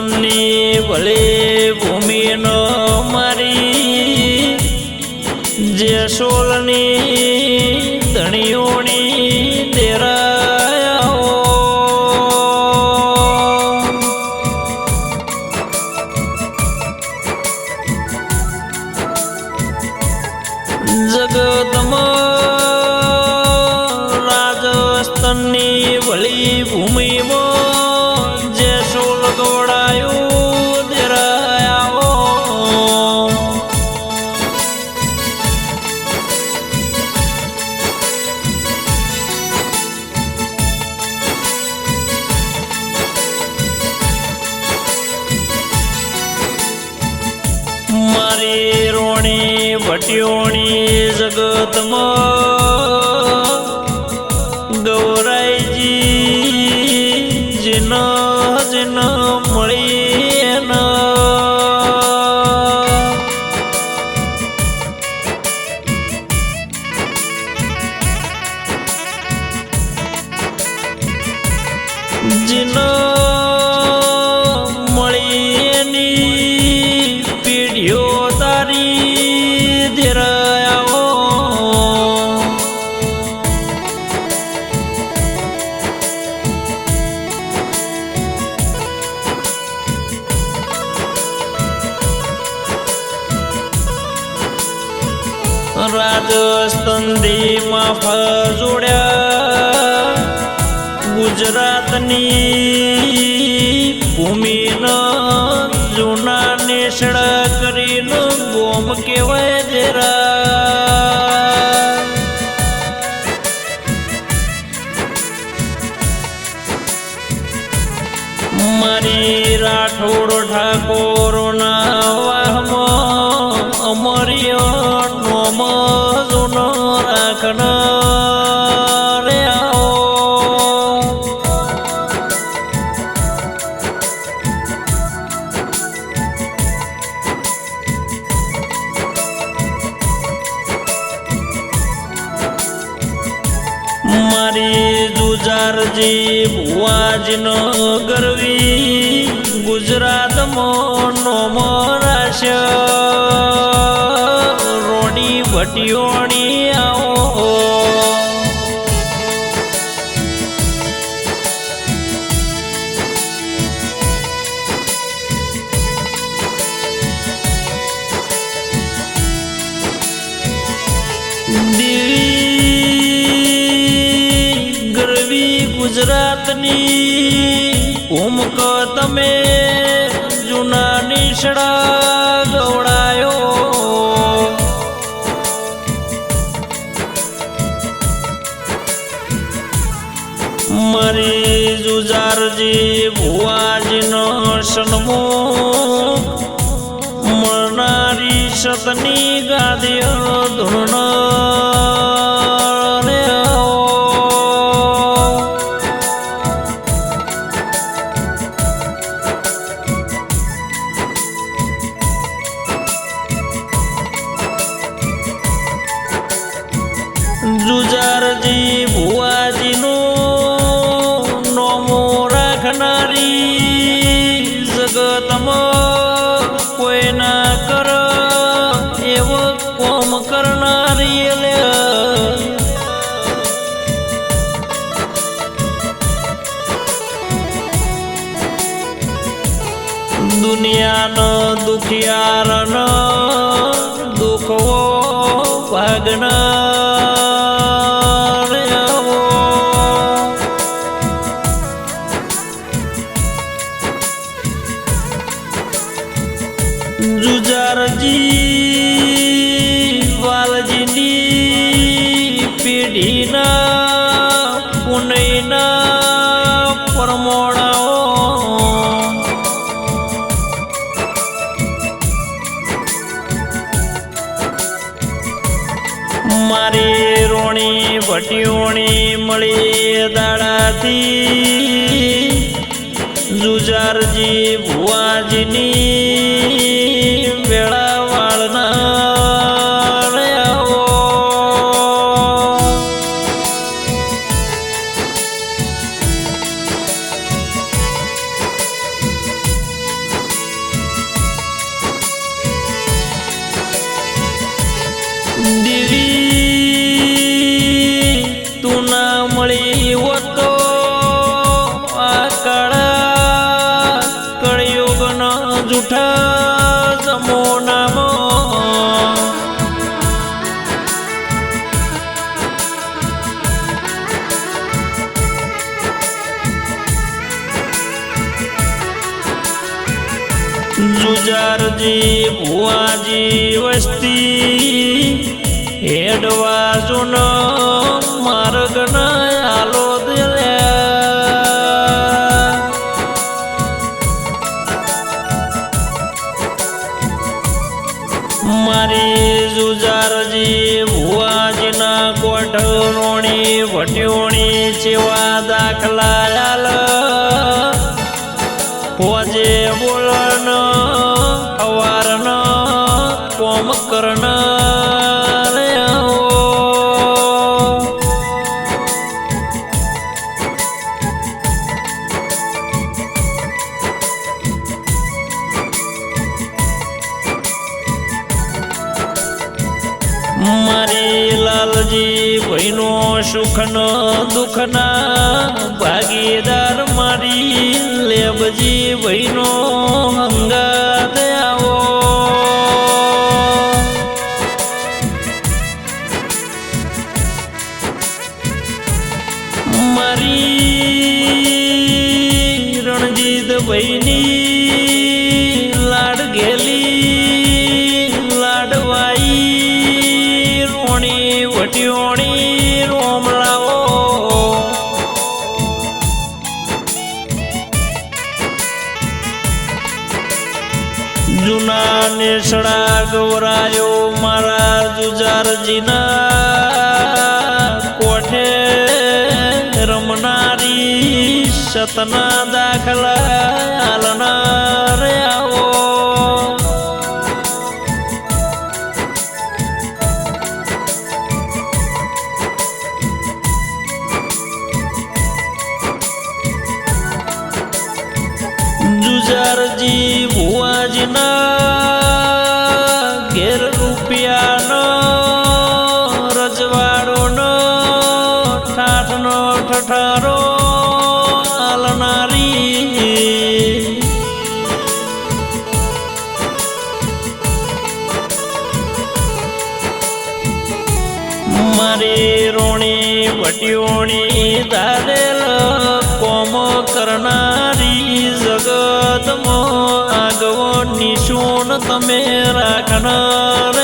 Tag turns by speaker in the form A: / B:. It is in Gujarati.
A: રાજસ્થાનની ભલે ભૂમિનો મારી જે સોલની ધણીઓની દેરાયા. જગતમાં રાજસ્થાનની ભલી ભૂમિમાં રોણી ભટિયોણી જગતમાં રાજસ્થાનથી માફા જોડ્યા ગુજરાતની ભૂમિના જુજારજી ભુવાજનો ગરવી ગુજરાતમાં મોનો મોરાશ. રોડી ભટિયોણી ગુજરાતની ઉમક તમે જૂના નિશળા ગવડાયો. મારી જુજારજી ભુવાજીનો સન્મો મળનારી સતની ગાદીઓ ધૂર્ણ ભુવાજી ભુવાજીનો નોમો રાખનારી જગતમાં કોઈ ના કર, એવો કોમ કરનારી દુનિયાનો દુખિયારનો દુખવો ભાગના જુજારજી વાલજીની પેઢીના પુનઈના પરમોણાઓ. મારી રોણી ભટીઓણી મળી દાડાથી જુજારજી ભુવાજીની જુજારજી ભુવાજી વસ્તી હેડવા જુન માર્ગ આલો મારી જુજારજી ભુવાજીના કોઠરોણી વટ્યોણી જેવા દાખલા કોમ કરનાર મારી લાલજી ભાઈનો સુખનો દુઃખના ભાગીદાર મારી લેબજી ભાઈનો મારી રણજીત ભાઈની લાડ ગેલી લાડવાઈ રોણી વટિયોણી રોમલાઓ. જૂના નેસડા ગવરાયો મારા જુજારજીના સતના દાખલા હાલનાર આવો જુજારજી ભુવાજીના ઘેર રૂપિયાનો રજવાડોનો ઠાઠનો ઠઠારો મારી રોણી વટીઓણી ધારેલ કોમ કરનારી જગતમાં આગવો નિશુન તમે રાખનાર